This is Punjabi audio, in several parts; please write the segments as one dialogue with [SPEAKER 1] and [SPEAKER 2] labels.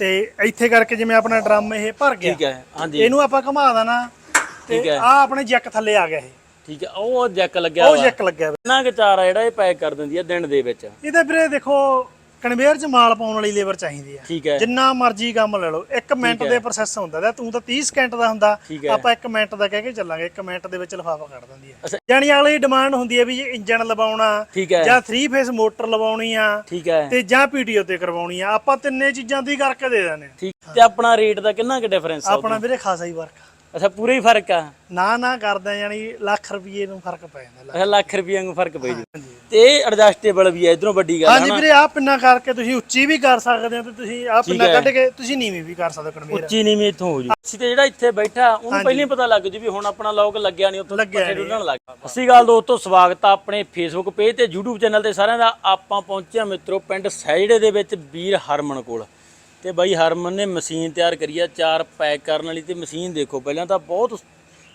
[SPEAKER 1] ਤੇ ਇੱਥੇ ਕਰਕੇ ਜਿਵੇਂ ਆਪਣਾ ਡਰਮ ਇਹ ਭਰ ਗਿਆ
[SPEAKER 2] ਠੀਕ ਹੈ ਹਾਂਜੀ
[SPEAKER 1] ਇਹਨੂੰ ਆਪਾਂ ਘੁਮਾ ਦੇਣਾ ਤੇ
[SPEAKER 2] ਠੀਕ ਹੈ।
[SPEAKER 1] ਆ ਆਪਣੇ ਜੈਕ ਥੱਲੇ ਆ ਗਿਆ ਇਹ
[SPEAKER 2] ਠੀਕ ਹੈ ਉਹ ਜੈਕ ਲੱਗਿਆ
[SPEAKER 1] ਉਹ ਜੈਕ ਲੱਗਿਆ।
[SPEAKER 2] ਕਿੰਨਾ ਕੁ ਚਾਰਾ ਜਿਹੜਾ ਇਹ ਪੈਕ ਕਰ ਦਿੰਦੀ ਆ ਦਿਨ ਦੇ ਵਿੱਚ
[SPEAKER 1] ਇਹਦੇ ਵੀਰੇ ਦੇਖੋ ਕਨਵੇਅਰ 'ਚ ਮਾਲ ਪਾਉਣ ਵਾਲੀ ਲੇਬਰ ਚਾਹੀਦੀ
[SPEAKER 2] ਠੀਕ ਹੈ।
[SPEAKER 1] ਜਿੰਨਾ ਮਰਜ਼ੀ ਕੰਮ ਲੈ ਲਓ। 1 ਮਿੰਟ ਦੇ ਪ੍ਰੋਸੈਸ ਹੁੰਦਾ ਤੇ ਤੂੰ ਤਾਂ 30 ਸਕਿੰਟ ਦਾ ਹੁੰਦਾ।
[SPEAKER 2] ਠੀਕ ਹੈ।
[SPEAKER 1] ਆਪਾਂ 1 ਮਿੰਟ ਦਾ ਕਹਿ ਕੇ ਚੱਲਾਂਗੇ। 1 ਮਿੰਟ ਦੇ ਵਿੱਚ ਲਿਫਾਫਾ ਕੱਢ ਦਿੰਦੀ ਆ।
[SPEAKER 2] ਅੱਛਾ।
[SPEAKER 1] ਜਾਣੀ ਅਗਲੀ ਡਿਮਾਂਡ ਹੁੰਦੀ ਹੈ ਵੀ ਜੇ ਇੰਜਨ ਲਵਾਉਣਾ
[SPEAKER 2] ਠੀਕ ਹੈ।
[SPEAKER 1] ਜਾਂ 3 ਫੇਸ ਮੋਟਰ ਲਵਾਉਣੀ ਆ
[SPEAKER 2] ਠੀਕ ਹੈ।
[SPEAKER 1] ਤੇ ਜਾਂ ਪੀਟੀਓ ਤੇ ਕਰਵਾਉਣੀ ਆ। ਆਪਾਂ ਤਿੰਨੇ ਚੀਜ਼ਾਂ ਦੀ ਕਰਕੇ ਦੇ ਦਿੰਦੇ ਆ।
[SPEAKER 2] ਠੀਕ। ਤੇ ਆਪਣਾ ਰੇਟ ਦਾ ਕਿੰਨਾ ਕੁ ਡਿਫਰੈਂਸ ਆ
[SPEAKER 1] ਆਪਣਾ ਵੀਰੇ ਖਾਸਾ ਹੀ ਵਰਕ
[SPEAKER 2] ਅੱਛਾ ਪੂਰਾ ਹੀ ਫ਼ਰਕ ਆ?
[SPEAKER 1] ਨਾ ਨਾ ਕਰਦੇ ਯਾਨੀ ਲੱਖ ਰੁਪਏ ਨੂੰ ਫ਼ਰਕ ਪੈ ਜਾਂਦਾ
[SPEAKER 2] ਅੱਛਾ ਲੱਖ ਰੁਪਈਆ ਨੂੰ ਫ਼ਰਕ ਪੈ ਜੂ ਤੇ ਇਹ ਐਡਜਸਟੇਬਲ ਵੀ ਆ ਇਧਰੋਂ ਵੱਡੀ ਗੱਲ
[SPEAKER 1] ਹਾਂਜੀ
[SPEAKER 2] ਹੈ
[SPEAKER 1] ਵੀਰੇ ਆ ਪਿੰਨਾ ਕਰਕੇ ਤੁਸੀਂ ਉੱਚੀ ਵੀ ਕਰ ਸਕਦੇ ਹੋ ਤੇ ਤੁਸੀਂ ਆ ਪਿੰਨਾ। ਕੱਢ ਕੇ ਤੁਸੀਂ ਨੀਵੀਂ ਵੀ ਕਰ ਸਕਦੇ ਹੋ ਕਨਵੇਅਰ
[SPEAKER 2] ਉੱਚੀ ਨੀਵੀਂ ਇੱਥੋਂ ਹੋ ਜੂ। ਅਸੀਂ ਤੇ ਜਿਹੜਾ ਇੱਥੇ ਬੈਠਾ ਉਹਨੂੰ ਪਹਿਲਾਂ ਹੀ ਪਤਾ ਲੱਗ ਜੂ ਵੀ ਹੁਣ ਆਪਣਾ ਲੋਕ ਲੱਗਿਆ ਨਹੀਂ ਉੱਥੋਂ ਪੱਠੇ ਡੁੱਲਣ ਲੱਗ ਅਸੀਂ ਗੱਲ ਦੋਸਤੋ ਸਵਾਗਤ ਆ ਆਪਣੇ ਫੇਸਬੁੱਕ ਪੇਜ ਤੇ YouTube ਚੈਨਲ ਤੇ ਸਾਰਿਆਂ ਦਾ। ਆਪਾਂ ਪਹੁੰਚੇ ਹਾਂ ਮਿੱਤਰੋ ਪਿੰਡ ਸੈਜੜੇ ਦੇ ਵਿੱਚ ਵੀਰ ਹਰਮਨ ਕੋਲ। ਤੇ ਬਾਈ ਹਰਮਨ ਨੇ ਮਸ਼ੀਨ ਤਿਆਰ ਕਰੀ ਆ ਚਾਰ ਪੈਕ ਕਰਨ ਵਾਲੀ ਤੇ ਮਸ਼ੀਨ ਦੇਖੋ ਪਹਿਲਾਂ ਤਾਂ ਬਹੁਤ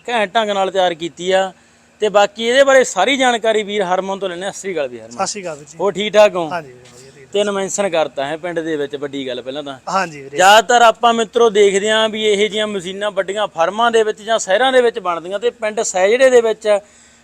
[SPEAKER 2] ਘੈਂਟ ਢੰਗ ਨਾਲ ਤਿਆਰ ਕੀਤੀ ਆ। ਤੇ ਬਾਕੀ ਇਹਦੇ ਬਾਰੇ ਸਾਰੀ ਜਾਣਕਾਰੀ ਵੀਰ ਹਰਮਨ ਤੋਂ ਲੈਣੇ ਅਸਰੀ ਗੱਲ ਵੀ ਹਰਮਨ।
[SPEAKER 1] ਸਤਿ ਸ਼੍ਰੀ ਅਕਾਲ ਵੀਰ ਜੀ।
[SPEAKER 2] ਉਹ ਠੀਕ ਠਾਕ ਹੋ?
[SPEAKER 1] ਹਾਂਜੀ
[SPEAKER 2] ਤਿੰਨ ਮੈਂਸ਼ਨ ਕਰਤਾ ਹੈ ਪਿੰਡ ਦੇ ਵਿੱਚ ਵੱਡੀ ਗੱਲ ਪਹਿਲਾਂ ਤਾਂ।
[SPEAKER 1] ਹਾਂਜੀ ਵੀਰੇ।
[SPEAKER 2] ਜ਼ਿਆਦਾਤਰ ਆਪਾਂ ਮਿੱਤਰੋ ਦੇਖਦੇ ਆਂ ਵੀ ਇਹੋ ਜਿਹੀਆਂ ਮਸ਼ੀਨਾਂ ਵੱਡੀਆਂ ਫਰਮਾਂ ਦੇ ਵਿੱਚ ਜਾਂ ਸ਼ਹਿਰਾਂ ਦੇ ਵਿੱਚ ਬਣਦੀਆਂ ਤੇ ਪਿੰਡ ਸੈਜੜੇ ਦੇ ਵਿੱਚ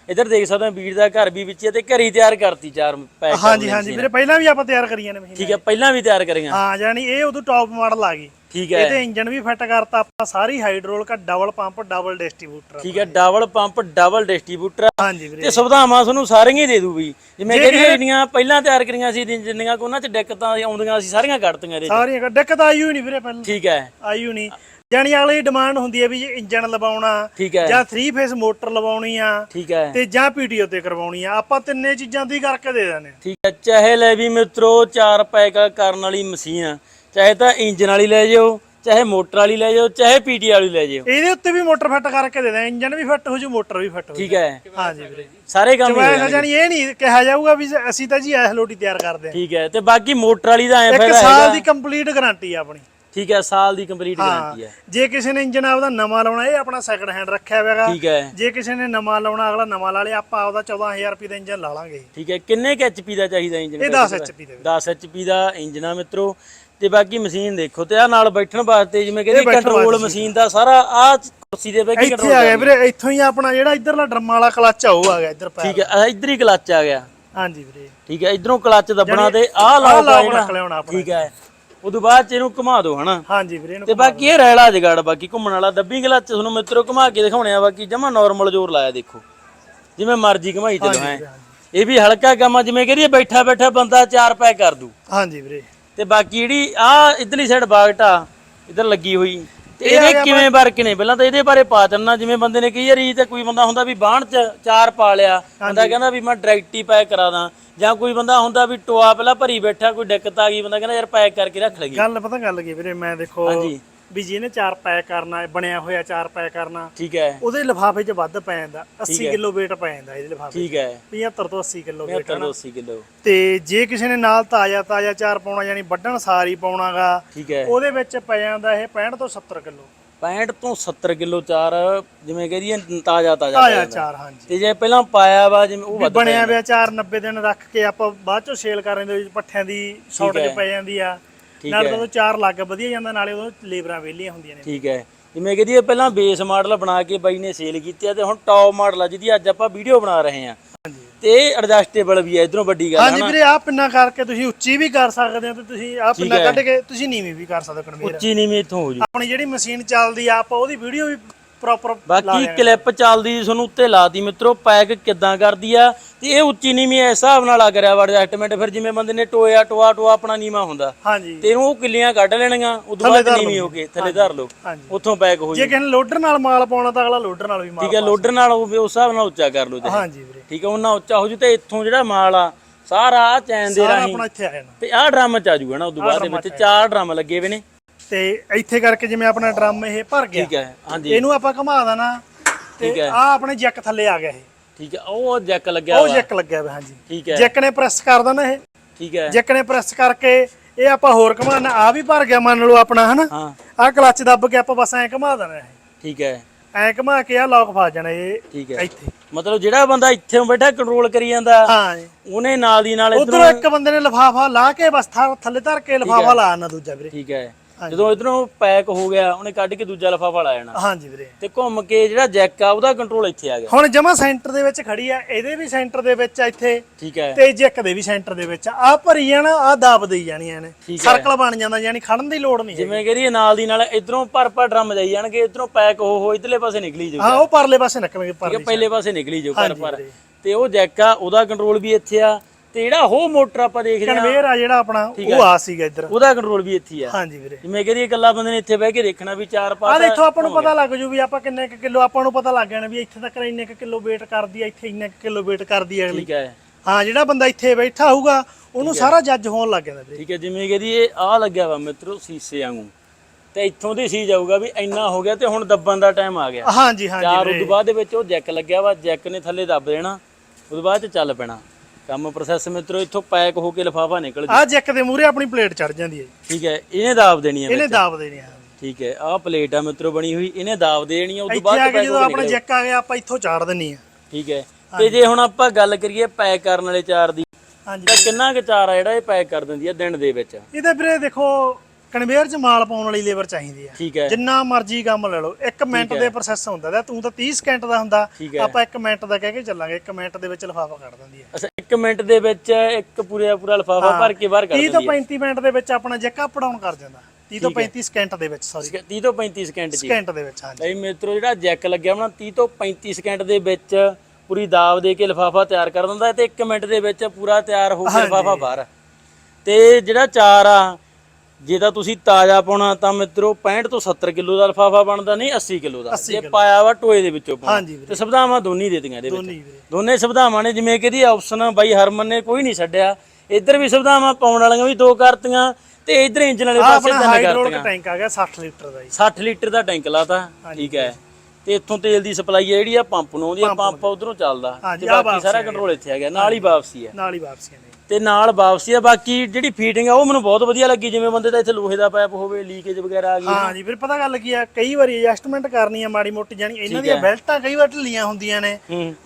[SPEAKER 2] ਇੱਧਰ ਦੇਖ ਸਕਦੇ ਹੋ ਵੀਰ ਦਾ ਘਰ ਵੀ ਵਿੱਚ ਹੀ ਤੇ ਘਰ ਤਿਆਰ ਕਰਤੀ ਚਾਰ ਪੈਕ
[SPEAKER 1] ਹਾਂਜੀ ਹਾਂਜੀ ਵੀਰੇ ਪਹਿਲਾਂ ਵੀ ਆਪਾਂ ਤਿਆਰ ਕਰੀਆਂ ਨੇ ਮਸ਼ੀਨਾਂ
[SPEAKER 2] ਠੀਕ ਹੈ ਪਹਿਲਾਂ ਵੀ ਤਿਆਰ ਕਰੀਆਂ।
[SPEAKER 1] ਹਾਂ ਜਾਨੀ ਇਹ ਉਦੋਂ ਟੌਪ ਮਾਡਲ ਆ ਗਈ।
[SPEAKER 2] ਠੀਕ ਹੈ।
[SPEAKER 1] ਇਹਦੇ ਇੰਜਨ ਵੀ ਫਿੱਟ ਕਰਤਾ ਆਪਾਂ ਸਾਰੀ hydraulic double pump double distributor
[SPEAKER 2] ਠੀਕ ਹੈ ਡਬਲ ਪੰਪ ਡਬਲ ਡਿਸਟ੍ਰੀਬਿਊਟਰ
[SPEAKER 1] ਹਾਂਜੀ ਵੀਰੇ।
[SPEAKER 2] ਤੇ ਸੁਵਿਧਾਵਾਂ ਤੁਹਾਨੂੰ ਸਾਰੀਆਂ ਹੀ ਦੇ ਦੂ ਵੀ ਜਿਵੇਂ ਜਿਹੜੀਆਂ ਜਿਹੜੀਆਂ ਪਹਿਲਾਂ ਤਿਆਰ ਕਰੀਆਂ ਸੀ ਜਿੰਨੀਆਂ ਕੋ ਉਹਨਾਂ ਚ ਦਿੱਕਤਾਂ ਆਉਂਦੀਆਂ ਸੀ ਸਾਰੀਆਂ ਕੱਢਤੀਆਂ ਇਹਦੇ
[SPEAKER 1] ਸਾਰੀਆਂ ਦਿੱਕਤ ਆਈ ਹੋਈ ਨਹੀਂ ਵੀਰੇ ਪਹਿਲਾਂ।
[SPEAKER 2] ਠੀਕ ਹੈ।
[SPEAKER 1] ਆਈ ਹੋਈ ਨਹੀਂ। ਜਾਨੀ ਅਗਲੀ ਡਿਮਾਂਡ ਹੁੰਦੀ ਹੈ ਵੀ ਜੇ ਇੰਜਨ ਲਵਾਉਣਾ
[SPEAKER 2] ਠੀਕ ਹੈ।
[SPEAKER 1] ਜਾਂ 3 ਫੇਸ ਮੋਟਰ ਲਵਾਉਣੀ ਆ
[SPEAKER 2] ਠੀਕ ਹੈ।
[SPEAKER 1] ਤੇ ਜਾਂ ਪੀਟੀਓ ਤੇ ਕਰਵਾਉਣੀ ਆ। ਆਪਾਂ ਤਿੰਨੇ ਚੀਜ਼ਾਂ ਦੀ ਕਰਕੇ ਦੇ ਦਿੰਦੇ ਆ।
[SPEAKER 2] ਠੀਕ ਹੈ। ਚਾਹੇ ਲੈ ਵੀ ਮਿੱਤਰੋ ਚਾਰ ਪੈਕ ਕਰਨ ਵਾਲੀ ਮਸ਼ੀਨ ਚਾਹੇ ਤਾਂ ਇੰਜਨ ਵਾਲੀ ਲੈ ਜਾਓ ਚਾਹੇ ਮੋਟਰ ਵਾਲੀ ਲੈ ਜਾਓ ਚਾਹੇ ਪੀਟੀ ਵਾਲੀ ਲੈ ਜਾਓ।
[SPEAKER 1] ਇਹਦੇ ਉੱਤੇ ਵੀ ਮੋਟਰ ਫਿੱਟ ਕਰਕੇ ਦੇ ਦਿੰਦੇ ਆ। ਇੰਜਨ ਵੀ ਫਿੱਟ ਹੋ ਜੂ ਮੋਟਰ ਵੀ ਫਿੱਟ ਹੋ ਜੂ।
[SPEAKER 2] ਠੀਕ ਹੈ।
[SPEAKER 1] ਹਾਂਜੀ ਵੀਰੇ।
[SPEAKER 2] ਸਾਰੇ ਕੰਮ ਹੀ ਹੋ ਜਾਣਗੇ।
[SPEAKER 1] ਜਾਨੀ ਇਹ ਨਹੀਂ ਕਿਹਾ ਜਾਊਗਾ ਵੀ ਅਸੀਂ ਤਾਂ ਜੀ ਐਸ ਲੋਟੀ ਤਿਆਰ ਕਰਦੇ ਆ।
[SPEAKER 2] ਠੀਕ ਹੈ। ਤੇ ਬਾਕੀ ਮੋਟਰ ਵਾਲੀ ਦਾ ਐ
[SPEAKER 1] ਇੱਕ
[SPEAKER 2] ਫਾਇਦਾ
[SPEAKER 1] ਸਾਲ
[SPEAKER 2] ਹੈਗਾ।
[SPEAKER 1] ਦੀ ਕੰਪਲੀਟ ਗਾਰੰਟੀ ਆ ਆਪਣੀ।
[SPEAKER 2] ਠੀਕ ਹੈ ਸਾਲ ਦੀ ਕੰਪਲੀਟ ਗਾਰੰਟੀ ਹੈ।
[SPEAKER 1] ਜੇ ਕਿਸੇ ਨੇ ਇੰਜਨ ਆਪਦਾ ਨਵਾਂ ਲਾਉਣਾ ਇਹ ਆਪਣਾ ਸੈਕੰਡ ਹੈਂਡ ਰੱਖਿਆ ਹੋਇਆਗਾ
[SPEAKER 2] ਠੀਕ ਹੈ।
[SPEAKER 1] ਜੇ ਕਿਸੇ ਨੇ ਨਵਾਂ ਲਾਉਣਾ ਅਗਲਾ ਨਵਾਂ ਲਾ ਲਿਆ ਆਪਾਂ ਆਪਦਾ 14000 ਰੁਪਏ ਦਾ ਇੰਜਨ ਲਾ ਲਾਂਗੇ।
[SPEAKER 2] ਠੀਕ ਹੈ ਕਿੰਨੇ ਕੁ ਐਚਪੀ ਦਾ ਚਾਹੀਦਾ ਇੰਜਨ
[SPEAKER 1] ਇਹ 10 HP ਦੇ
[SPEAKER 2] 10 ਐਚਪੀ ਦਾ ਇੰਜਨ ਆ ਮਿੱਤਰੋ। ਤੇ ਬਾਕੀ ਮਸ਼ੀਨ ਦੇਖੋ ਤੇ ਆ ਨਾਲ ਬੈਠਣ ਵਾਸਤੇ ਜਿਵੇਂ ਕਹਿੰਦੇ ਕੰਟਰੋਲ ਮਸ਼ੀਨ ਦਾ ਸਾਰਾ ਆ ਕੁਰਸੀ ਦੇ ਬੈਠ ਕੇ
[SPEAKER 1] ਇੱਥੇ ਆ ਗਿਆ ਵੀਰੇ ਇੱਥੋਂ ਹੀ ਆਪਣਾ ਜਿਹੜਾ ਇਧਰਲਾ ਡਰਮ ਵਾਲਾ ਕਲਚ ਆ ਉਹ ਆ ਗਿਆ ਇੱਧਰ ਪੈ
[SPEAKER 2] ਠੀਕ ਹੈ ਇੱਧਰ ਹੀ ਕਲੱਚ ਆ ਗਿਆ।
[SPEAKER 1] ਹਾਂਜੀ ਵੀਰੇ।
[SPEAKER 2] ਠੀਕ ਹੈ ਇਧਰੋਂ ਕਲੱਚ ਦੱਬਣਾ ਤੇ ਆਹ
[SPEAKER 1] ਆਪਣਾ
[SPEAKER 2] ਠੀਕ ਹੈ। ਉਦੋਂ ਬਾਅਦ ਚ ਇਹਨੂੰ ਘੁਮਾ ਦਿਓ ਹਨਾ?
[SPEAKER 1] ਹਾਂਜੀ ਵੀਰੇ ਇਹਨੂੰ
[SPEAKER 2] ਤੇ ਬਾਕੀ ਇਹ ਰੈਲਾ ਜਗਾੜ ਬਾਕੀ ਘੁੰਮਣ ਵਾਲਾ ਦੱਬੀ ਗਲਾਚ ਤੁਹਾਨੂੰ ਮਿੱਤਰੋ ਘੁਮਾ ਕੇ ਦਿਖਾਉਣੇ ਆ ਬਾਕੀ ਜਮਾ ਨਾਰਮਲ ਜ਼ੋਰ ਲਾਇਆ ਦੇਖੋ। ਜਿਵੇਂ ਮਰਜ਼ੀ ਘੁਮਾਈ ਚੱਲੋ ਹੈ। ਇਹ ਵੀ ਹਲਕਾ ਕੰਮ ਆ ਜਿਵੇਂ ਕਰੀਏ ਬੈਠਾ ਬੈਠਾ ਬੰਦਾ ਚਾਰ ਪੈਕ ਕਰ ਦੂ।
[SPEAKER 1] ਹਾਂਜੀ ਵੀਰੇ।
[SPEAKER 2] ਤੇ ਬਾਕੀ ਜਿਹੜੀ ਆ ਇਧਰਲੀ ਸਾਈਡ ਬਾਗਟਾ ਇਧਰ ਲੱਗੀ ਹੋਈ। ਤੇ ਇਹਦੇ ਕਿਵੇਂ ਵਰਕ ਨੇ? ਪਹਿਲਾਂ ਤਾਂ ਇਹਦੇ ਬਾਰੇ ਪਾ ਚੱਲਣਾ ਜਿਵੇਂ ਬੰਦੇ ਨੇ ਕਈ ਵਾਰੀ ਤੇ ਕੋਈ ਬੰਦਾ ਹੁੰਦਾ ਵੀ ਬਾਣ ਚ ਚਾਰ ਪਾ ਲਿਆ ਬੰਦਾ ਕਹਿੰਦਾ ਵੀ ਮੈਂ ਡਾਇਰੈਕਟ ਪੈਕ ਕਰਾ ਦਾਂ ਜਾਂ ਕੋਈ ਬੰਦਾ ਹੁੰਦਾ ਵੀ ਟੋਆ ਪਹਿਲਾਂ ਭਰੀ ਬੈਠਾ ਕੋਈ ਦਿੱਕਤ ਆ ਗਈ ਬੰਦਾ ਕਹਿੰਦਾ ਯਾਰ ਪੈਕ ਕਰਕੇ ਰੱਖ ਲਈਏ।
[SPEAKER 1] ਗੱਲ ਪਤਾ ਗੱਲ ਕੀ ਵੀਰੇ ਮੈਂ ਦੇਖੋ
[SPEAKER 2] ਹਾਂਜੀ।
[SPEAKER 1] ਵੀ ਜਿਹਨੇ ਚਾਰ ਪੈਕ ਕਰਨਾ ਹੈ, ਬਣਿਆ ਹੋਇਆ ਚਾਰ ਪੈਕ ਕਰਨਾ
[SPEAKER 2] ਠੀਕ ਹੈ।
[SPEAKER 1] ਉਹਦੇ ਲਿਫਾਫੇ 'ਚ ਵੱਧ ਪੈ ਜਾਂਦਾ 80 ਕਿਲੋ weight ਪੈ ਜਾਂਦਾ ਇਹਦੇ ਲਿਫਾਫੇ
[SPEAKER 2] ਠੀਕ ਹੈ।
[SPEAKER 1] 75 ਤੋਂ 80 ਕਿਲੋ weight
[SPEAKER 2] 75 ਤੋਂ 80 ਕਿਲੋ।
[SPEAKER 1] ਤੇ ਜੇ ਕਿਸੇ ਨੇ ਨਾਲ ਤਾਜ਼ਾ ਤਾਜ਼ਾ ਚਾਰ ਪਾਉਣਾ ਯਾਨੀ ਵੱਢਣ ਸਾਰੀ ਪਾਉਣਾਗਾ
[SPEAKER 2] ਠੀਕ ਹੈ।
[SPEAKER 1] ਉਹਦੇ ਵਿੱਚ ਪੈ ਜਾਂਦਾ ਇਹ 65 ਤੋਂ 70 ਕਿਲੋ।
[SPEAKER 2] 65 ਤੋਂ 70 ਕਿਲੋ ਚਾਰ ਜਿਵੇਂ ਕਹਦੀਏ ਤਾਜ਼ਾ ਤਾਜ਼ਾ
[SPEAKER 1] ਤਾਜ਼ਾ ਚਾਰ ਹਾਂਜੀ।
[SPEAKER 2] ਤੇ ਜੇ ਪਹਿਲਾਂ ਪਾਇਆ ਵਾ ਜਿਵੇਂ ਉਹ
[SPEAKER 1] ਵੀ
[SPEAKER 2] ਵੱਧ
[SPEAKER 1] ਬਣਿਆ ਹੋਇਆ ਚਾਰ 90 ਦਿਨ ਰੱਖ ਕੇ ਆਪਾਂ ਬਾਅਦ ਚੋਂ ਸੇਲ ਕਰ ਦਿੰਦੇ ਪੱਠਿਆਂ ਦੀ ਸ਼ਾਰਟੇਜ ਪੈ ਜਾਂਦੀ ਆ। ਨਾਲੇ ਉਦੋਂ ਚਾਰ ਲੱਗ ਵਧੀਆ ਜਾਂਦਾ ਨਾਲੇ ਉਦੋਂ ਲੇਬਰਾਂ ਵਿਹਲੀਆਂ ਹੁੰਦੀਆਂ ਨੇ।
[SPEAKER 2] ਠੀਕ ਹੈ। ਜਿਵੇਂ ਕਹਦੀਏ ਪਹਿਲਾਂ ਬੇਸ ਮਾਡਲ ਬਣਾ ਕੇ ਬਾਈ ਨੇ ਸੇਲ ਕੀਤੀ ਆ ਤੇ ਹੁਣ ਟੌਪ ਮਾਡਲ ਆ ਜਿਹਦੀ ਅੱਜ ਆਪਾਂ ਵੀਡੀਓ ਬਣਾ ਰਹੇ ਆ ਤੇ ਐਡਜਸਟੇਬਲ ਵੀ ਆ ਇਧਰੋਂ ਵੱਡੀ ਗੱਲ
[SPEAKER 1] ਹਾਂਜੀ
[SPEAKER 2] ਹੈ
[SPEAKER 1] ਵੀਰੇ ਆ ਪਿੰਨਾ ਕਰਕੇ ਤੁਸੀਂ ਉੱਚੀ ਵੀ ਕਰ ਸਕਦੇ ਹੋ ਤੇ ਤੁਸੀਂ ਆ ਪਿੰਨਾ
[SPEAKER 2] ਹੈ।
[SPEAKER 1] ਕੱਢ ਕੇ ਤੁਸੀਂ ਨੀਵੀਂ ਵੀ ਕਰ ਸਕਦੇ ਹੋ ਕਨਵੇਅਰ
[SPEAKER 2] ਉੱਚੀ ਨੀਵੀਂ ਇੱਥੋਂ ਹੋ ਜੂ।
[SPEAKER 1] ਆਪਣੀ ਜਿਹੜੀ ਮਸ਼ੀਨ ਚੱਲਦੀ ਆ ਆਪਾਂ ਉਹਦੀ ਵੀਡੀਓ ਵੀ ਪ੍ਰੋਪਰ
[SPEAKER 2] ਬਾਕੀ ਕਲਿੱਪ ਚੱਲਦੀ ਤੁਹਾਨੂੰ ਉੱਤੇ ਲਾਤੀ ਮਿੱਤਰੋ ਪੈਕ ਕਿੱਦਾਂ ਕਰਦੀ ਆ ਤੇ ਇਹ ਉੱਚੀ ਨੀਵੀਂ ਇਸ ਹਿਸਾਬ ਨਾਲ ਆ ਕਰਿਆ ਵਾ ਐਡਜਸਟਮੈਂਟ ਫਿਰ ਜਿਵੇਂ ਬੰਦੇ ਨੇ ਟੋਇਆ ਟੋਆ ਟੋਆ ਆਪਣਾ ਨੀਵਾ ਹੁੰਦਾ।
[SPEAKER 1] ਹਾਂਜੀ।
[SPEAKER 2] ਤੇ ਉਹ ਕਿੱਲੀਆਂ ਕੱਢ ਲੈਣੀਆਂ ਉਦੋਂ ਬਾਅਦ ਨੀਵੀਂ ਹੋ ਕੇ ਥੱਲੇ ਧਰ ਲਓ। ਉੱਥੋਂ ਪੈਕ ਹੋ
[SPEAKER 1] ਜੇ
[SPEAKER 2] ਜੂ
[SPEAKER 1] ਕਿਸੇ ਲੋਡਰ ਨਾਲ ਮਾਲ ਪਾਉਣਾ ਤਾਂ ਅਗਲਾ ਲੋਡਰ ਨਾਲ ਵੀ ਮਾਲ
[SPEAKER 2] ਠੀਕ ਹੈ ਲੋਡਰ ਨਾਲ ਉਹ ਉਸ ਹਿਸਾਬ ਨਾਲ ਉੱਚਾ ਕਰ ਲਓ ਤੇ
[SPEAKER 1] ਹਾਂਜੀ ਵੀਰੇ।
[SPEAKER 2] ਠੀਕ ਹੈ ਉਹਨਾਂ ਉੱਚਾ ਹੋ ਜੂ ਤੇ ਇੱਥੋਂ ਜਿਹੜਾ ਮਾਲ ਆ ਸਾਰਾ ਚੈਨ ਦੇ
[SPEAKER 1] ਸਾਰਾ
[SPEAKER 2] ਰਾਹੀਂ
[SPEAKER 1] ਆਪਣਾ ਇੱਥੇ ਆ ਜਾਣਾ।
[SPEAKER 2] ਤੇ ਆਹ ਡਰਮ ਚ ਆ ਜੂਗਾ ਨਾ ਉਦੋਂ ਬਾਅਦ ਦੇ ਵਿੱਚ ਚਾਰ ਡਰਮ ਲੱਗੇ ਹੋਏ ਨੇ।
[SPEAKER 1] ਤੇ ਇੱਥੇ ਕਰਕੇ ਜਿਵੇਂ ਆਪਣਾ ਡਰਮ ਇਹ ਭਰ ਗਿਆ
[SPEAKER 2] ਠੀਕ ਹੈ ਹਾਂਜੀ।
[SPEAKER 1] ਇਹਨੂੰ ਆਪਾਂ ਘੁਮਾ ਦੇਣਾ
[SPEAKER 2] ਠੀਕ
[SPEAKER 1] ਤੇ
[SPEAKER 2] ਹੈ।
[SPEAKER 1] ਆ ਆਪਣੇ ਜੈਕ ਥੱਲੇ ਆ ਗਿਆ ਇਹ।
[SPEAKER 2] ਠੀਕ ਹੈ ਉਹ ਜੈਕ ਲੱਗਿਆ
[SPEAKER 1] ਉਹ
[SPEAKER 2] ਵਾ
[SPEAKER 1] ਜੈਕ ਲੱਗਿਆ ਹੋਇਆ ਹਾਂਜੀ।
[SPEAKER 2] ਠੀਕ ਹੈ।
[SPEAKER 1] ਜੈਕ ਨੇ ਪ੍ਰੈਸ ਕਰ ਦੇਣਾ ਇਹ।
[SPEAKER 2] ਠੀਕ ਹੈ।
[SPEAKER 1] ਜੈਕ ਨੇ ਪ੍ਰੈਸ ਕਰਕੇ ਇਹ ਆਪਾਂ ਹੋਰ ਘੁਮਾਣਾ ਆ ਵੀ ਭਰ ਗਿਆ ਮੰਨ ਲਓ ਆਪਣਾ ਹਨਾ? ਆ ਕਲੱਚ ਦੱਬ ਕੇ ਆਪਾਂ ਬਸ ਐਂ ਘੁਮਾ ਦੇਣਾ ਇਹ।
[SPEAKER 2] ਠੀਕ ਹੈ।
[SPEAKER 1] ਐਂ ਘੁਮਾ ਕੇ ਆ ਲੌਕ ਫਸ ਜਾਣਾ ਇਹ
[SPEAKER 2] ਠੀਕ ਹੈ।
[SPEAKER 1] ਇੱਥੇ।
[SPEAKER 2] ਮਤਲਬ ਜਿਹੜਾ ਬੰਦਾ ਇੱਥੇ ਬੈਠਾ ਕੰਟਰੋਲ ਕਰੀ ਜਾਂਦਾ
[SPEAKER 1] ਹਾਂ।
[SPEAKER 2] ਉਹਨੇ ਨਾਲ ਦੀ ਨਾਲ
[SPEAKER 1] ਉਧਰੋਂ ਇੱਕ ਬੰਦੇ ਨੇ ਲਫਾਫਾ ਲਾ ਕੇ ਬਸ ਥਾ- ਥੱਲੇ ਧਰ ਕੇ ਲਫਾਫਾ ਲਾ ਨਾ ਦੂਜਾ ਵੀਰੇ।
[SPEAKER 2] ਠੀਕ ਹੈ। ਜਦੋਂ ਇਧਰੋਂ ਪੈਕ ਹੋ ਗਿਆ ਉਹਨੇ ਕੱਢ ਕੇ ਦੂਜਾ ਲਫਾਫਾ ਲਾ ਜਾਣਾ।
[SPEAKER 1] ਹਾਂਜੀ ਵੀਰੇ।
[SPEAKER 2] ਤੇ ਘੁੰਮ ਕੇ ਜਿਹੜਾ ਜੈਕ ਆ ਉਹਦਾ ਕੰਟਰੋਲ ਇੱਥੇ ਆ ਗਿਆ।
[SPEAKER 1] ਹੁਣ ਜਮਾ ਸੈਂਟਰ ਦੇ ਵਿੱਚ ਖੜੀ ਆ ਇਹਦੇ ਵੀ ਸੈਂਟਰ ਦੇ ਵਿੱਚ ਆ ਇੱਥੇ।
[SPEAKER 2] ਠੀਕ ਹੈ।
[SPEAKER 1] ਤੇ ਜੈਕ ਦੇ ਵੀ ਸੈਂਟਰ ਦੇ ਵਿੱਚ ਆ ਭਰੀ ਜਾਣਾ ਆ ਦਾਬ ਦੇਈ ਜਾਣੀਆਂ ਨੇ। ਸਰਕਲ ਬਣ ਜਾਂਦਾ ਯਾਨੀ ਖੜਨ ਦੀ ਲੋੜ ਨਹੀਂ
[SPEAKER 2] ਜਿਵੇਂ ਕਰੀਏ ਨਾਲ ਦੀ ਨਾਲ ਇਧਰੋਂ ਭਰ ਭਰ ਡਰਮ ਜਾਈ ਜਾਣਗੇ ਇਧਰੋਂ ਪੈਕ ਹੋ ਹੋ ਇਧਰਲੇ ਪਾਸੇ ਨਿਕਲੀ ਜਾਊ।
[SPEAKER 1] ਹਾਂ ਉਹ ਪਰਲੇ ਪਾਸੇ ਨਿਕਲਣਗੇ ਪਰਲੇ
[SPEAKER 2] ਪਹਿਲੇ ਪਾਸੇ ਨਿਕਲੀ ਜਾਊ ਭਰ ਭਰ। ਤੇ ਉਹ ਜੈਕ ਆ ਉਹਦਾ ਕੰਟਰੋਲ ਵੀ ਇੱਥੇ ਆ। ਤੇ ਜਿਹੜਾ ਉਹ ਮੋਟਰ ਆਪਾਂ ਦੇਖ ਰਹੇ ਆ
[SPEAKER 1] ਕਨਵੇਅਰ ਆ ਜਿਹੜਾ ਆਪਣਾ ਉਹ ਆ। ਸੀਗਾ ਇੱਧਰ।
[SPEAKER 2] ਉਹਦਾ ਕੰਟਰੋਲ ਵੀ ਇੱਥੇ ਆ।
[SPEAKER 1] ਹਾਂਜੀ ਵੀਰੇ।
[SPEAKER 2] ਜਿਵੇਂ ਕਰੀਏ ਇਕੱਲਾ ਬੰਦੇ ਨੇ ਇੱਥੇ ਬਹਿ ਕੇ ਦੇਖਣਾ ਵੀ ਚਾਰ
[SPEAKER 1] ਆ
[SPEAKER 2] ਪਾਸ
[SPEAKER 1] ਦੇਖੋ ਆਪਾਂ ਨੂੰ ਪਤਾ ਲੱਗ ਜੂ ਵੀ ਆਪਾਂ ਕਿੰਨੇ ਕੁ ਕਿਲੋ ਆਪਾਂ ਨੂੰ ਪਤਾ ਲੱਗ ਜਾਣਾ ਵੀ ਇੱਥੇ ਤੱਕ ਇੰਨੇ ਕੁ ਕਿਲੋ weight ਕਰਦੀ ਆ ਇੱਥੇ ਇੰਨੇ ਕੁ ਕਿਲੋ weight ਕਰਦੀ ਆ ਅਗਲੀ।
[SPEAKER 2] ਠੀਕ ਹੈ
[SPEAKER 1] ਹਾਂ ਜਿਹੜਾ ਬੰਦਾ ਇੱਥੇ ਬੈਠਾ ਹੋਊਗਾ ਉਹਨੂੰ ਸਾਰਾ ਜੱਜ ਹੋਣ ਲੱਗ ਜਾਂਦਾ ਵੀਰੇ।
[SPEAKER 2] ਠੀਕ ਹੈ ਜਿਵੇਂ ਕਰੀਏ ਆ ਲੱਗਿਆ ਵਾ ਮਿੱਤਰੋ ਸੀਸੇ ਵਾਂਗੂ। ਤੇ ਇੱਥੋਂ ਦੀ ਸੀ ਜਾਊਗਾ ਵੀ ਇੰਨਾ ਹੋ ਗਿਆ ਤੇ ਹੁਣ ਦੱਬਣ ਦਾ ਟਾਈਮ ਆ ਗਿਆ।
[SPEAKER 1] ਹਾਂਜੀ ਹਾਂਜੀ
[SPEAKER 2] ਚਾਰ ਉਦੋਂ ਬਾਅਦ ਦੇ ਵਿੱਚ ਉਹ ਜੈਕ ਲੱਗਿਆ ਵਾ ਜੈਕ ਨੇ ਥੱਲੇ ਦੱਬ ਦੇਣਾ ਉਦੋਂ ਬਾਅਦ ਚ ਚੱਲ ਪੈਣਾ। ਕੰਮ ਪ੍ਰੋਸੈਸ ਮਿੱਤਰੋ ਇੱਥੋਂ ਪੈਕ ਹੋ ਕੇ ਲਿਫਾਫਾ ਨਿਕਲ ਜੂ।
[SPEAKER 1] ਆ ਜੈਕ ਦੇ ਮੂਹਰੇ ਆਪਣੀ ਪਲੇਟ ਚੜ ਜਾਂਦੀ ਹੈ ਜੀ।
[SPEAKER 2] ਠੀਕ ਹੈ ਇਹਨੇ ਦਾਬ ਦੇਣੀ ਹੈ
[SPEAKER 1] ਇਹਨੇ
[SPEAKER 2] ਵਿੱਚ।
[SPEAKER 1] ਦਾਬ ਦੇਣੀ ਆ
[SPEAKER 2] ਠੀਕ ਹੈ ਆਹ ਪਲੇਟ ਆ ਮਿੱਤਰੋ ਬਣੀ ਹੋਈ ਇਹਨੇ ਦਾਬ ਦੇ ਦੇਣੀ ਆ ਉਦੋਂ
[SPEAKER 1] ਇੱਥੇ
[SPEAKER 2] ਬਾਅਦ
[SPEAKER 1] ਆ
[SPEAKER 2] ਚ
[SPEAKER 1] ਕੇ
[SPEAKER 2] ਪੈਕ
[SPEAKER 1] ਜਦੋਂ
[SPEAKER 2] ਕੇ
[SPEAKER 1] ਆਪਣਾ
[SPEAKER 2] ਨਿਕਲੇ
[SPEAKER 1] ਜੈਕ ਆ ਗਿਆ ਆਪਾਂ ਇੱਥੋਂ ਚਾੜ ਦਿੰਨੀ ਆ
[SPEAKER 2] ਠੀਕ ਹੈ ਤੇ ਜੇ ਹੁਣ ਆਪਾਂ ਗੱਲ ਕਰੀਏ ਪੈਕ ਕਰਨ ਵਾਲੇ ਚਾਰ ਦੀ
[SPEAKER 1] ਹਾਂਜੀ।
[SPEAKER 2] ਤਾਂ ਕਿੰਨਾ ਕੁ ਚਾਰ ਆ ਜਿਹੜਾ ਇਹ ਪੈਕ ਕਰ ਦਿੰਦੀ ਆ ਦਿਨ ਦੇ ਵਿੱਚ?
[SPEAKER 1] ਇਹਦੇ ਵੀਰੇ ਦੇਖੋ ਕਨਵੇਅਰ 'ਚ ਮਾਲ ਪਾਉਣ ਵਾਲੀ ਲੇਬਰ ਚਾਹੀਦੀ ਆ।
[SPEAKER 2] ਠੀਕ ਹੈ।
[SPEAKER 1] ਜਿੰਨਾ ਮਰਜ਼ੀ ਕੰਮ ਲੈ ਲਓ 1 ਮਿੰਟ ਦੇ ਪ੍ਰੋਸੈਸ ਹੁੰਦਾ ਤੇ ਤੂੰ ਤਾਂ 30 ਸਕਿੰਟ ਦਾ ਹੁੰਦਾ
[SPEAKER 2] ਠੀਕ ਹੈ।
[SPEAKER 1] ਆਪਾਂ 1 ਮਿੰਟ ਦਾ ਕਹਿ ਕੇ ਚੱਲਾਂਗੇ 1 ਮਿੰਟ ਦੇ ਵਿੱਚ ਲਿਫਾਫਾ ਕੱਢ ਦਿੰਦੀ ਆ।
[SPEAKER 2] ਅੱਛਾ 1 ਮਿੰਟ ਦੇ ਵਿੱਚ ਇੱਕ ਪੂਰਾ ਪੂਰਾ ਲਿਫਾਫਾ ਭਰ ਕੇ ਬਾਹਰ ਕੱਢ
[SPEAKER 1] 30 ਤੋਂ
[SPEAKER 2] ਦਿੰਦੀ ਆ।
[SPEAKER 1] 35 ਮਿੰਟ ਦੇ ਵਿੱਚ ਆਪਣਾ ਜੈਕ ਅਪ ਡਾਊਨ ਕਰ ਜਾਂਦਾ 30 ਤੋਂ 35 ਸਕਿੰਟ ਦੇ ਵਿੱਚ ਸੌਰੀ
[SPEAKER 2] ਠੀਕ ਹੈ, 30 ਤੋਂ 35 ਸਕਿੰਟ ਜੀ।
[SPEAKER 1] ਸਕਿੰਟ ਦੇ ਵਿੱਚ ਹਾਂਜੀ।
[SPEAKER 2] ਲਈ ਮਿੱਤਰੋ ਜਿਹੜਾ ਜੈਕ ਲੱਗਿਆ ਹੋਣਾ 30 ਤੋਂ 35 ਸਕਿੰਟ ਦੇ ਵਿੱਚ ਪੂਰੀ ਦਾਬ ਦੇ ਕੇ ਲਿਫਾਫਾ ਤਿਆਰ ਕਰ ਦਿੰਦਾ ਹੈ ਤੇ 1 ਮਿੰਟ ਦੇ ਵਿੱਚ ਪੂਰਾ ਤਿਆਰ ਹੋ ਕੇ ਲਿਫਾਫਾ ਬਾਹਰ। ਤੇ ਜਿਹੜਾ ਚਾਰ ਆ ਜੇ ਤਾਂ ਤੁਸੀਂ ਤਾਜ਼ਾ ਪਾਉਣਾ ਤਾਂ ਮਿੱਤਰੋ 65 ਤੋਂ 70 ਕਿਲੋ ਦਾ ਲਿਫਾਫਾ ਬਣਦਾ ਨਹੀਂ 80 ਕਿਲੋ ਦਾ। ਜੇ ਪਾਇਆ ਵਾ ਟੋਏ ਦੇ ਵਿੱਚੋਂ ਪਾਉਣਾ।
[SPEAKER 1] ਹਾਂਜੀ ਵੀਰੇ।
[SPEAKER 2] ਤੇ ਸੁਵਿਧਾਵਾਂ ਦੋਨੀ ਦਿੱਤੀਆਂ ਇਹਦੇ ਵਿੱਚ।
[SPEAKER 1] ਦੋਨੀ ਵੀਰੇ।
[SPEAKER 2] ਦੋਨੇ ਸੁਵਿਧਾਵਾਂ ਨੇ ਜਿਵੇਂ ਕਿ ਇਹਦੀ ਆਪਸ਼ਨ ਬਾਈ ਹਰਮਨ ਨੇ ਕੋਈ ਨਹੀਂ ਛੱਡਿਆ। ਇੱਧਰ ਵੀ ਸੁਵਿਧਾਵਾਂ ਪਾਉਣ ਵਾਲੀਆਂ ਵੀ ਦੋ ਕਰਤੀਆਂ ਤੇ ਇੱਧਰ ਇੰਜਨ ਵਾਲੇ
[SPEAKER 1] ਆ
[SPEAKER 2] ਪਾਸੇ
[SPEAKER 1] ਆਪਣਾ
[SPEAKER 2] ਤਿੰਨ
[SPEAKER 1] ਹਾਈਡ੍ਰੋਲਿਕ
[SPEAKER 2] ਕਰਤੀਆਂ।
[SPEAKER 1] ਟੈਂਕ ਆ ਗਿਆ 60 ਲੀਟਰ ਦਾ ਜੀ।
[SPEAKER 2] 60 ਲੀਟਰ ਦਾ ਟੈਂਕ ਲਾਤਾ ਠੀਕ ਹੈ। ਤੇ ਇੱਥੋਂ ਤੇਲ ਦੀ ਸਪਲਾਈ ਹੈ ਜਿਹੜੀ ਆ ਪੰਪ ਨੂੰ ਆਉਂਦੀ ਆ ਪੰਪ ਉਧਰੋਂ ਚੱਲਦਾ।
[SPEAKER 1] ਹਾਂਜੀ,
[SPEAKER 2] ਤੇ
[SPEAKER 1] ਆਹ
[SPEAKER 2] ਬਾਕੀ ਸਾਰਾ ਕੰਟਰੋਲ ਇੱਥੇ ਆ ਗਿਆ ਨਾਲ ਹੀ ਵਾਪਸੀ ਹੈ
[SPEAKER 1] ਨਾਲ ਹੀ ਵਾਪਸੀਆਂ ਨੇ
[SPEAKER 2] ਤੇ ਨਾਲ ਵਾਪਸੀ ਆ ਬਾਕੀ ਜਿਹੜੀ ਫੀਟਿੰਗ ਆ ਉਹ ਮੈਨੂੰ ਬਹੁਤ ਵਧੀਆ ਲੱਗੀ ਜਿਵੇਂ ਬੰਦੇ ਦਾ ਇੱਥੇ ਲੋਹੇ ਦਾ ਪਾਈਪ ਹੋਵੇ ਲੀਕੇਜ ਵਗੈਰਾ ਆ ਗਈ।
[SPEAKER 1] ਹਾਂ ਜੀ ਫਿਰ ਪਤਾ ਗੱਲ ਕੀ ਆ ਕਈ ਵਾਰੀ ਐਡਜਸਟਮੈਂਟ ਕਰਨੀ ਆ ਮਾੜੀ ਮੋਟੀ ਜਾਨੀ ਇਹਨਾਂ ਦੀਆਂ ਬੈਲਟਾਂ ਕਈ ਵਾਰ ਢਿੱਲੀਆਂ ਹੁੰਦੀਆਂ ਨੇ।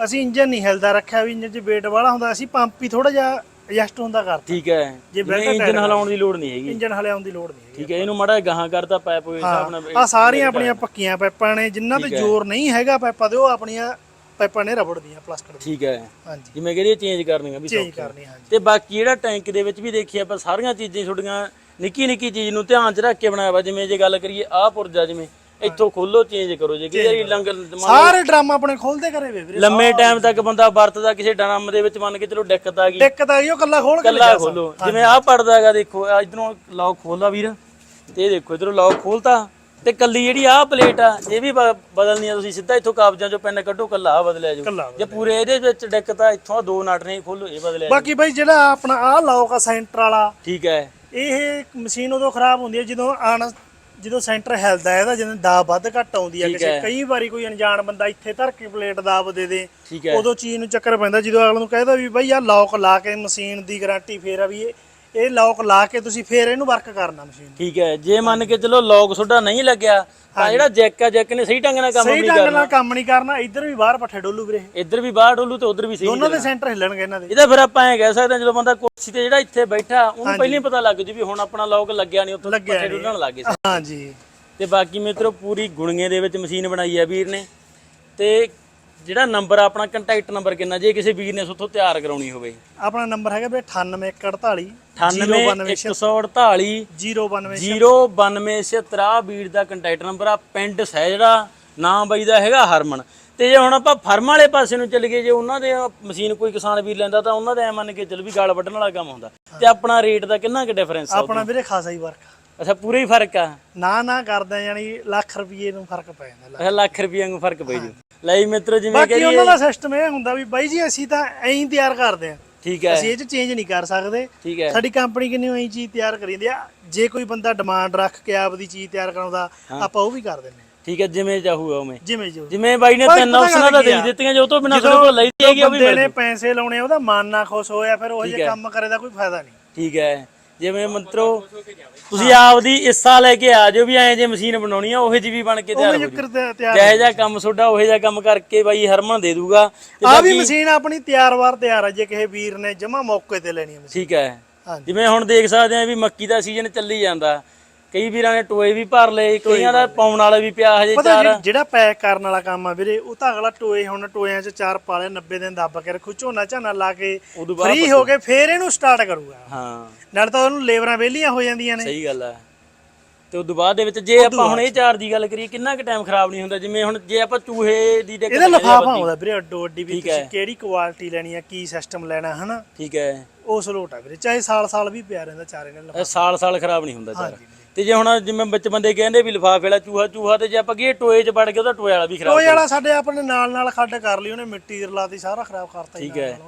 [SPEAKER 1] ਅਸੀਂ ਇੰਜਨ ਨਹੀਂ ਹਿਲਦਾ ਰੱਖਿਆ ਵੀ ਇੰਜਨ 'ਚ weight ਵਾਲਾ ਹੁੰਦਾ ਅਸੀਂ ਪੰਪ ਹੀ ਥੋੜਾ ਜਿਹਾ ਐਡਜਸਟ ਹੁੰਦਾ ਕਰਤਾ
[SPEAKER 2] ਠੀਕ ਹੈ।
[SPEAKER 1] ਜੇ
[SPEAKER 2] ਇੰਜਨ ਹਲਾਉਣ ਦੀ ਲੋੜ ਨਹੀਂ ਹੈਗੀ।
[SPEAKER 1] ਇੰਜਨ ਹਲਿਆਉਣ ਦੀ ਲੋੜ ਨਹੀਂ
[SPEAKER 2] ਠੀਕ ਹੈ ਇਹਨੂੰ ਮਾੜਾ ਗਾਹਾਂ ਕਰਤਾ ਪਾਈਪ ਹੋਏ ਹਿਸਾਬ ਨਾਲ
[SPEAKER 1] ਆ ਸਾਰੀਆਂ ਆਪਣੀਆਂ ਪੱਕੀਆਂ ਪਾਈਪਾਂ ਨੇ ਜਿਨ੍ਹਾਂ ਤੇ ਜ਼ੋਰ ਨਹੀਂ ਹੈਗਾ ਪਾਈਪਾਂ ਦੇ ਉਹ ਆਪਣੀਆਂ ਪਾਈਪਾਂ ਨੇ ਰਬੜ ਦੀਆਂ ਪਲਾਸਟਿਕ ਦੀਆਂ।
[SPEAKER 2] ਠੀਕ ਹੈ।
[SPEAKER 1] ਹਾਂਜੀ।
[SPEAKER 2] ਜਿਵੇਂ ਕਿ ਇਹ ਚੇਂਜ ਕਰਨੀਆਂ ਵੀ
[SPEAKER 1] ਚੇਂਜ
[SPEAKER 2] ਸੌਖੀਆਂ।
[SPEAKER 1] ਕਰਨੀ ਹਾਂਜੀ।
[SPEAKER 2] ਤੇ ਬਾਕੀ ਜਿਹੜਾ ਟੈਂਕ ਦੇ ਵਿੱਚ ਵੀ ਦੇਖੀ ਆਪਾਂ ਸਾਰੀਆਂ ਚੀਜ਼ਾਂ ਤੁਹਾਡੀਆਂ ਨਿੱਕੀ ਨਿੱਕੀ ਚੀਜ਼ ਨੂੰ ਧਿਆਨ 'ਚ ਰੱਖ ਕੇ ਬਣਾਇਆ ਵਾ। ਜਿਵੇਂ ਜੇ ਗੱਲ ਕਰੀਏ ਆਹ ਪੁਰਜਾ ਜਿਵੇਂ ਇੱਥੋਂ ਖੋਲੋ ਚੇਂਜ ਕਰੋ। ਜੇ ਕਿ ਲੰਗ ਮੰਨ
[SPEAKER 1] ਸਾਰੇ ਡਰਮ ਆਪਣੇ ਖੋਲਦੇ ਕਰੇ ਵੇ ਵੀਰੇ
[SPEAKER 2] ਲੰਮੇ ਟਾਈਮ ਤੱਕ ਬੰਦਾ ਵਰਤਦਾ ਕਿਸੇ ਡਰਮ ਦੇ ਵਿੱਚ ਮੰਨ ਕੇ ਚਲੋ ਦਿੱਕਤ ਆ ਗਈ।
[SPEAKER 1] ਦਿੱਕਤ ਆ ਗਈ ਉਹ ਕੱਲਾ ਖੋਲ ਕੇ
[SPEAKER 2] ਕੱਲਾ ਖੋਲੋ। ਜਿਵੇਂ ਆਹ ਪੜਦਾ ਹੈਗਾ ਦੇਖੋ ਇਧਰੋਂ ਲੌਕ ਖੋਲਦਾ ਵੀਰ। ਤੇ ਇਹ ਦੇਖੋ ਇਧਰੋਂ ਲੌਕ ਖੋਲਤਾ ਤੇ ਕੱਲੀ ਜਿਹੜੀ ਆਹ ਪਲੇਟ ਆ ਇਹ ਵੀ ਬ- ਬਦਲਣੀ ਆ ਤੁਸੀਂ ਸਿੱਧਾ ਇੱਥੋਂ ਕਾਬਜਾਂ ਚੋਂ ਪੈਨ ਕੱਢੋ ਕੱਲਾ ਆ ਬਦਲਿਆ ਜੋ
[SPEAKER 1] ਕੱਲਾ
[SPEAKER 2] ਜੇ ਪੂਰੇ ਇਹਦੇ ਵਿੱਚ ਦਿੱਕਤ ਆ ਇੱਥੋਂ ਆਹ ਦੋ ਨਟ ਨੇ ਖੋਲੋ ਇਹ ਬਦਲਿਆ ਜਾਊ।
[SPEAKER 1] ਬਾਕੀ ਬਾਈ ਜਿਹੜਾ ਆਪਣਾ ਆਹ ਲੌਕ ਆ ਸੈਂਟਰ ਵਾਲਾ
[SPEAKER 2] ਠੀਕ ਹੈ।
[SPEAKER 1] ਇਹ ਮਸ਼ੀਨ ਉਦੋਂ ਖਰਾਬ ਹੁੰਦੀ ਹੈ ਜਦੋਂ ਆਣ ਜਦੋਂ ਸੈਂਟਰ ਹਿਲਦਾ ਹੈ ਇਹਦਾ ਜਦੋਂ ਦਾਬ ਵੱਧ ਘੱਟ ਆਉਂਦੀ ਹੈ ਕਿਸੇ ਕਈ ਵਾਰੀ ਕੋਈ ਅਣਜਾਣ ਬੰਦਾ ਇੱਥੇ ਧਰ ਕੇ ਪਲੇਟ ਦਾਬ ਦੇ ਦੇ
[SPEAKER 2] ਠੀਕ ਹੈ।
[SPEAKER 1] ਉਦੋਂ ਚੀਜ਼ ਨੂੰ ਚੱਕਰ ਪੈਂਦਾ ਜਦੋਂ ਅਗਲੇ ਨੂੰ ਕਹਿੰਦਾ ਵੀ ਬਈ ਆਹ ਲੌਕ ਲਾ ਕੇ ਮਸ਼ੀਨ ਦੀ ਗਾਰੰਟੀ ਫੇਰ ਆ ਵੀ ਇਹ ਇਹ ਲੌਕ ਲਾ ਕੇ ਤੁਸੀਂ ਫੇਰ ਇਹਨੂੰ ਵਰਕ ਕਰਨਾ ਮਸ਼ੀਨ
[SPEAKER 2] ਠੀਕ ਹੈ ਜੇ ਮੰਨ ਕੇ ਚਲੋ ਲੌਕ ਤੁਹਾਡਾ ਨਹੀਂ ਲੱਗਿਆ ਤਾਂ ਜਿਹੜਾ ਜੈਕ ਆ ਜੈਕ ਨੇ ਸਹੀ ਢੰਗ ਨਾਲ ਕੰਮ
[SPEAKER 1] ਸਹੀ
[SPEAKER 2] ਨਹੀਂ
[SPEAKER 1] ਢੰਗ
[SPEAKER 2] ਕਰਨਾ।
[SPEAKER 1] ਨਾਲ ਕੰਮ ਨਹੀਂ ਕਰਨਾ ਇੱਧਰ ਵੀ ਬਾਹਰ ਪੱਠੇ ਡੋਲੂ ਵੀਰੇ।
[SPEAKER 2] ਇੱਧਰ ਵੀ ਬਾਹਰ ਡੋਲੂ ਤੇ ਉਧਰ ਵੀ ਸਹੀ
[SPEAKER 1] ਦੋਨੋਂ ਦੇ ਸੈਂਟਰ ਹਿੱਲਣਗੇ ਇਹਨਾਂ ਦੇ।
[SPEAKER 2] ਇਹਦਾ ਫਿਰ ਆਪਾਂ ਐ ਕਹਿ ਸਕਦੇ ਜਦੋਂ ਬੰਦਾ ਕੁਰਸੀ ਤੇ ਜਿਹੜਾ ਇੱਥੇ ਬੈਠਾ ਉਹਨੂੰ ਪਹਿਲਾਂ ਹੀ ਪਤਾ ਲੱਗ ਜੂ ਵੀ ਹੁਣ ਆਪਣਾ ਲੌਕ ਲੱਗਿਆ ਨਹੀਂ ਉੱਥੋਂ ਪੱਠੇ ਡੁੱਲਣ ਲੱਗੇ
[SPEAKER 1] ਹਾਂਜੀ।
[SPEAKER 2] ਤੇ ਬਾਕੀ ਮਿੱਤਰੋ ਪੂਰੀ ਗੁਣੀਏ ਦੇ ਵਿੱਚ ਮਸ਼ੀਨ ਬਣਾਈ ਆ ਵੀਰ ਨੇ। ਤੇ ਜਿਹੜਾ ਨੰਬਰ ਆਪਣਾ ਕੰਟੈਕਟ ਨੰਬਰ ਕਿੰਨਾ? ਜੇ ਕਿਸੇ ਵੀਰ ਨੇ ਉੱਥੋਂ ਤਿਆਰ ਕਰਾਉਣੀ ਹੋਵੇ।
[SPEAKER 1] ਆਪਣਾ ਨੰਬਰ ਹੈਗਾ ਵੀਰੇ 9848
[SPEAKER 2] 98148
[SPEAKER 1] 092
[SPEAKER 2] 09276 ਵੀਰ ਦਾ ਕੰਟੈਕਟ ਨੰਬਰ ਆ ਪਿੰਡ ਸਹਿਜੜਾ ਨਾਮ ਬਾਈ ਦਾ ਹੈਗਾ ਹਰਮਨ। ਤੇ ਜੇ ਹੁਣ ਆਪਾਂ ਫਰਮ ਵਾਲੇ ਪਾਸੇ ਨੂੰ ਚੱਲ ਗਏ ਜੇ ਉਹਨਾਂ ਦੇ ਮਸ਼ੀਨ ਕੋਈ ਕਿਸਾਨ ਵੀਰ ਲੈਂਦਾ ਤਾਂ ਉਹਨਾਂ ਦੇ ਐ ਮੰਨ ਕੇ ਚੱਲ ਵੀ ਗਾਲ ਵੱਢਣ ਵਾਲਾ ਕੰਮ ਹੁੰਦਾ। ਤੇ ਆਪਣਾ ਰੇਟ ਦਾ ਕਿੰਨਾ ਕੁ ਡਿਫਰੈਂਸ ਆ
[SPEAKER 1] ਆਪਣਾ ਵੀਰੇ ਖਾਸਾ ਹੀ ਵਰਕ
[SPEAKER 2] ਅੱਛਾ ਪੂਰਾ ਹੀ ਫ਼ਰਕ ਆ?
[SPEAKER 1] ਨਾ ਨਾ ਕਰਦੇ ਯਾਨੀ ਲੱਖ ਰੁਪਏ ਨੂੰ ਫ਼ਰਕ ਪੈ ਜਾਂਦਾ
[SPEAKER 2] ਅੱਛਾ ਲੱਖ ਰੁਪਈਆ ਨੂੰ ਫ਼ਰਕ ਪੈ ਜੂ। ਲਈ ਮਿੱਤਰੋ ਜਿਵੇਂ
[SPEAKER 1] ਬਾਕੀ
[SPEAKER 2] ਕਿ
[SPEAKER 1] ਉਹਨਾਂ ਦਾ ਸਿਸਟਮ ਇਹ ਹੁੰਦਾ ਵੀ ਬਾਈ ਜੀ ਅਸੀਂ ਤਾਂ ਐਂ ਹੀ ਤਿਆਰ ਕਰਦੇ ਆ
[SPEAKER 2] ਠੀਕ ਹੈ।
[SPEAKER 1] ਅਸੀਂ ਇਹ ਚ ਚੇਂਜ ਨਹੀਂ ਕਰ ਸਕਦੇ।
[SPEAKER 2] ਠੀਕ ਹੈ।
[SPEAKER 1] ਸਾਡੀ ਕੰਪਨੀ ਕਿੰਨੀ ਐਂ ਚੀਜ਼ ਤਿਆਰ ਕਰੀ ਆ। ਜੇ ਕੋਈ ਬੰਦਾ ਡਿਮਾਂਡ ਰੱਖ ਕੇ ਆਪਦੀ ਚੀਜ਼ ਤਿਆਰ ਕਰਾਉਂਦਾ ਆਪਾਂ ਉਹ ਵੀ ਕਰ ਦਿੰਦੇ ਆ
[SPEAKER 2] ਠੀਕ ਹੈ ਜਿਵੇਂ ਚਾਹੂਗਾ ਉਵੇਂ।
[SPEAKER 1] ਜਿਵੇਂ ਜੋ
[SPEAKER 2] ਜਿਵੇਂ ਬਾਈ ਨੇ ਤਿੰਨ ਆਪਸ਼ਨਾਂ ਤਾਂ ਦੇ? ਦਿੱਤੀਆਂ ਜੋ ਤੋਂ ਬਿਨਾਂ ਤੁਹਾਡੇ ਕੋਲ ਲਈ ਹੈਗੀ ਉਹ ਵੀ
[SPEAKER 1] ਬੰਦੇ ਨੇ ਪੈਸੇ ਲਾਉਣੇ ਉਹਦਾ ਮਨ ਨਾ ਖੁਸ਼ ਹੋਇਆ ਫਿਰ ਉਹ ਜੇ ਕੰਮ ਕਰੇ ਦਾ ਕੋਈ ਫਾਇਦਾ ਨਹੀਂ।
[SPEAKER 2] ਠੀਕ ਹੈ। ਜਿਵੇਂ ਮੰਤਰੋ ਤੁਸੀਂ ਆਪਦੀ ਇੱਛਾ ਲੈ ਕੇ ਆ ਜਾਓ ਵੀ ਐਂ ਜੇ ਮਸ਼ੀਨ ਬਣਾਉਣੀ ਆ ਉਹੇ ਜੀ ਵੀ ਬਣ ਕੇ ਤਿਆਰ ਹੋ
[SPEAKER 1] ਤਿਆਰ
[SPEAKER 2] ਜਾਏ ਜਿਹਾ ਕੰਮ ਤੁਹਾਡਾ ਉਹੇ ਜਿਹਾ ਕੰਮ ਕਰਕੇ ਬਾਈ ਹਰਮਨ ਦੇ ਦੂਗਾ।
[SPEAKER 1] ਆ ਵੀ ਮਸ਼ੀਨ ਆਪਣੀ ਤਿਆਰ ਵਾਰ ਤਿਆਰ ਆ ਜੇ ਕਿਸੇ ਵੀਰ ਨੇ ਜਮਾ ਮੌਕੇ ਤੇ ਲੈਣੀ ਹੈ
[SPEAKER 2] ਠੀਕ ਹੈ। ਜਿਵੇਂ ਹੁਣ ਦੇਖ ਸਕਦੇ ਆ ਵੀ ਮੱਕੀ ਦਾ ਸੀਜ਼ਨ ਚੱਲੀ ਜਾਂਦਾ। ਕਈ ਵੀਰਾਂ ਨੇ ਟੋਏ ਵੀ ਭਰ ਲਏ ਕਈਆਂ ਦਾ ਪਾਉਣ ਵਾਲਾ ਵੀ ਪਿਆ ਹਜੇ
[SPEAKER 1] ਪਤਾ
[SPEAKER 2] ਚਾਰ।
[SPEAKER 1] ਜਿਹੜਾ ਪੈਕ ਕਰਨ ਵਾਲਾ ਕੰਮ ਆ ਵੀਰੇ ਉਹ ਤਾਂ ਅਗਲਾ ਟੋਏ ਹੁਣ ਟੋਇਆਂ 'ਚ ਚਾਰ ਪਾਲੇ 90 ਦਿਨ ਦੱਬ ਕੇ ਰੱਖੂ ਝੋਨਾ ਝਾਨਾ ਲਾ ਕੇ ਫ੍ਰੀ ਹੋ ਕੇ ਫੇਰ ਇਹਨੂੰ ਸਟਾਰਟ ਕਰੂਗਾ।
[SPEAKER 2] ਹਾਂ।
[SPEAKER 1] ਨਾਲ ਤਾਂ ਉਹਨੂੰ ਲੇਬਰਾਂ ਵਿਹਲੀਆਂ ਹੋ ਜਾਂਦੀਆਂ ਨੇ।
[SPEAKER 2] ਸਹੀ ਗੱਲ ਹੈ ਤੇ ਉਦੋਂ ਬਾਅਦ ਦੇ ਵਿੱਚ ਜੇ ਆਪਾਂ ਹੁਣ ਇਹ ਚਾਰ ਦੀ ਗੱਲ ਕਰੀਏ ਕਿੰਨਾ ਕੁ ਟਾਈਮ ਖਰਾਬ ਨਹੀਂ ਹੁੰਦਾ? ਜਿਵੇਂ ਹੁਣ ਜੇ ਆਪਾਂ ਚੂਹੇ ਦੀ ਡਿੱਗ
[SPEAKER 1] ਇਹਦਾ ਲਫਾਫਾ ਆਉਂਦਾ ਵੀਰੇ ਅੱਡੋ ਅੱਡੀ ਵੀ ਤੁਸੀਂ ਕਿਹੜੀ ਕੁਆਲਿਟੀ ਲੈਣੀ ਆ ਕੀ ਸਿਸਟਮ ਲੈਣਾ ਹਨਾ?
[SPEAKER 2] ਠੀਕ ਹੈ।
[SPEAKER 1] ਉਸ ਲੋਟ ਆ ਵੀਰੇ ਚਾਹੇ ਸਾਲ ਸਾਲ ਵੀ ਪਿਆ ਰਹਿੰਦਾ ਚਾਰੇ ਨਾਲ
[SPEAKER 2] ਸਾਲ ਸਾਲ ਖਰਾਬ ਨਹੀਂ ਹੁੰਦਾ ਚਾਰ। ਤੇ ਜੇ ਹੁਣ ਜਿਵੇਂ ਵਿੱਚ ਬੰਦੇ ਕਹਿੰਦੇ ਵੀ ਲਿਫਾਫੇ ਵਾਲਾ ਚੂਹਾ ਚੂਹਾ ਤੇ ਜੇ ਆਪਾਂ ਕੀ ਟੋਏ 'ਚ ਵੜ ਕੇ ਉਹਦਾ ਟੋਏ ਵਾਲਾ ਵੀ ਖਰਾਬ
[SPEAKER 1] ਟੋਏ ਵਾਲਾ ਸਾਡੇ ਆਪਣੇ ਨਾਲ ਨਾਲ ਖੱਡ ਕਰ ਲਈ ਉਹਨੇ ਮਿੱਟੀ ਰਲਾਤੀ ਸਾਰਾ ਖਰਾਬ ਕਰਤਾ
[SPEAKER 2] ਠੀਕ ਹੈ।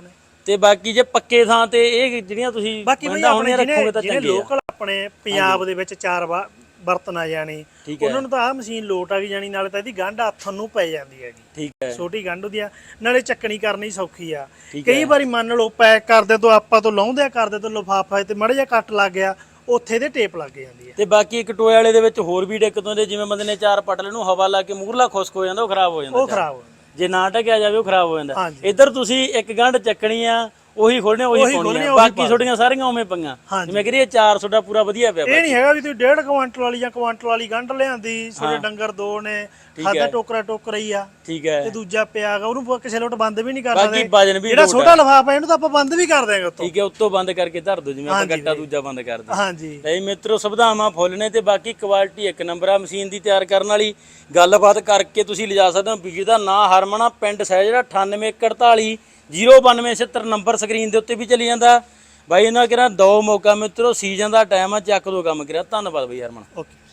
[SPEAKER 2] ਤੇ ਬਾਕੀ ਜੇ ਪੱਕੇ ਥਾਂ ਤੇ ਇਹ ਜਿਹੜੀਆਂ ਤੁਸੀਂ
[SPEAKER 1] ਬਾਕੀ ਬਈ ਆਪਣੇ
[SPEAKER 2] ਰੱਖੋਗੇ ਤਾਂ ਚੰਗੇ ਆ।
[SPEAKER 1] ਲੋਕਲ ਆਪਣੇ ਪੰਜਾਬ ਦੇ ਵਿੱਚ ਚਾਰ ਵਾ- ਵਰਤਨ ਆ ਜਾਣੀ ਉਹਨਾਂ ਨੂੰ ਤਾਂ ਆਹ ਮਸ਼ੀਨ ਲੋਟ ਆ ਗਈ ਜਾਣੀ ਨਾਲੇ ਤਾਂ ਇਹਦੀ ਗੰਢ ਹੱਥ ਨੂੰ ਪੈ ਜਾਂਦੀ ਹੈਗੀ।
[SPEAKER 2] ਠੀਕ ਹੈ।
[SPEAKER 1] ਛੋਟੀ ਗੰਢ ਉਹਦੀ ਆ ਨਾਲੇ ਚੱਕਣੀ ਕਰਨੀ ਸੌਖੀ ਆ। ਕਈ ਵਾਰੀ ਮੰਨ ਲਓ ਪੈਕ ਕਰਦੇ ਤੋਂ ਆਪਾਂ ਤੋਂ ਲਾਉਂਦੇ ਆ ਕਰਦੇ ਤੋਂ ਲਿਫਾਫਾ ਤੇ ਮੜਾ ਜਿਹਾ ਕੱਟ ਲੱਗ ਗਿਆ ਉੱਥੇ ਦੇ ਟੇਪ ਲੱਗ ਜਾਂਦੀ ਆ
[SPEAKER 2] ਤੇ ਬਾਕੀ ਇੱਕ ਟੋਏ ਵਾਲੇ ਦੇ ਵਿੱਚ ਹੋਰ ਵੀ ਦਿੱਕਤ ਹੁੰਦੀ ਜਿਵੇਂ ਬੰਦੇ ਨੇ ਚਾਰ ਪਟਲੇ ਨੂੰ ਹਵਾ ਲਾ ਕੇ ਮੂਰਲਾ ਖੁਸ਼ਕ ਹੋ ਜਾਂਦਾ ਉਹ ਖਰਾਬ ਹੋ ਜਾਂਦਾ
[SPEAKER 1] ਉਹ ਖਰਾਬ ਹੋ ਜਾਂਦਾ।
[SPEAKER 2] ਜੇ ਨਾ ਟਕਿਆ ਜਾਵੇ ਉਹ ਖਰਾਬ ਹੋ ਜਾਂਦਾ
[SPEAKER 1] ਹਾਂਜੀ।
[SPEAKER 2] ਇੱਧਰ ਤੁਸੀਂ ਇੱਕ ਗੰਢ ਚੱਕਣੀ ਆ ਉਹੀ ਖੋਲਣੇ ਉਹੀ ਪਾਉਣੀ
[SPEAKER 1] ਖੋਲ੍ਹਣੀ,
[SPEAKER 2] ਆ
[SPEAKER 1] ਉਹੀ
[SPEAKER 2] ਬਾਕੀ ਤੁਹਾਡੀਆਂ ਸਾਰੀਆਂ ਉਵੇਂ ਪਈਆਂ। ਜਿਵੇਂ ਕਰੀਏ ਚਾਰ ਤੁਹਾਡਾ ਪੂਰਾ ਵਧੀਆ ਪਿਆ
[SPEAKER 1] ਇਹ ਨਹੀਂ ਹੈਗਾ ਵੀ ਤੁਸੀਂ ਡੇਢ ਕੁਆਂਟਲ ਵਾਲੀ ਜਾਂ ਕੁਆਂਟਲ ਵਾਲੀ ਗੰਢ ਲਿਆਂਦੀ ਤੁਹਾਡੇ ਡੰਗਰ ਦੋ ਨੇ ਖਾਦਾ ਟੋਕਰਾ ਟੋਕਰਾ ਹੀ ਆ।
[SPEAKER 2] ਠੀਕ ਹੈ।
[SPEAKER 1] ਤੇ ਦੂਜਾ ਪਿਆਗਾ ਉਹਨੂੰ ਕਿਸੇ ਲੋਟ ਬੰਦ ਵੀ ਨਹੀਂ ਕਰ
[SPEAKER 2] ਬਾਕੀ
[SPEAKER 1] ਸਕਦੇ।
[SPEAKER 2] ਵਜਨ ਵੀ
[SPEAKER 1] ਜਿਹੜਾ ਛੋਟਾ ਲਿਫਾਫਾ ਇਹਨੂੰ ਤਾਂ ਆਪਾਂ ਬੰਦ ਵੀ ਕਰ ਦਿਆਂਗੇ ਉੱਤੋਂ।
[SPEAKER 2] ਠੀਕ ਹੈ ਉੱਤੋਂ ਬੰਦ ਕਰਕੇ ਧਰ ਦੋ ਜਿਵੇਂ ਆਪਾਂ ਗੱਟਾ ਦੂਜਾ ਬੰਦ ਕਰ ਦਿੰਦੇ
[SPEAKER 1] ਹਾਂਜੀ।
[SPEAKER 2] ਤੇ ਮਿੱਤਰੋ ਸੁਵਿਧਾਵਾਂ ਫੁੱਲ ਨੇ ਤੇ ਬਾਕੀ ਕੁਆਲਿਟੀ ਇੱਕ ਨੰਬਰ ਆ ਮਸ਼ੀਨ ਦੀ ਤਿਆਰ ਕਰਨ ਵਾਲੀ। ਗੱਲਬਾਤ ਕਰਕੇ ਤੁਸੀਂ ਲਿਜਾ ਸਕਦੇ ਹੋ ਵੀਰ ਦਾ ਨਾਂ ਹਰਮਨਾ ਪਿੰਡ ਸਹਿਜੜਾ 9841 09276 ਨੰਬਰ ਸਕਰੀਨ ਦੇ ਉੱਤੇ ਵੀ ਚਲੀ ਜਾਂਦਾ। ਬਾਈ ਇਹਨਾਂ ਕਿਹਾ ਦੋ ਮੌਕਾ ਮਿੱਤਰੋ, ਸੀਜ਼ਨ ਦਾ ਟਾਈਮ ਆ, ਚੱਕ ਦੋ ਕੰਮ ਕਰਿਆ। ਧੰਨਵਾਦ ਬਾਈ ਹਰਮਨ।
[SPEAKER 1] ਓਕੇ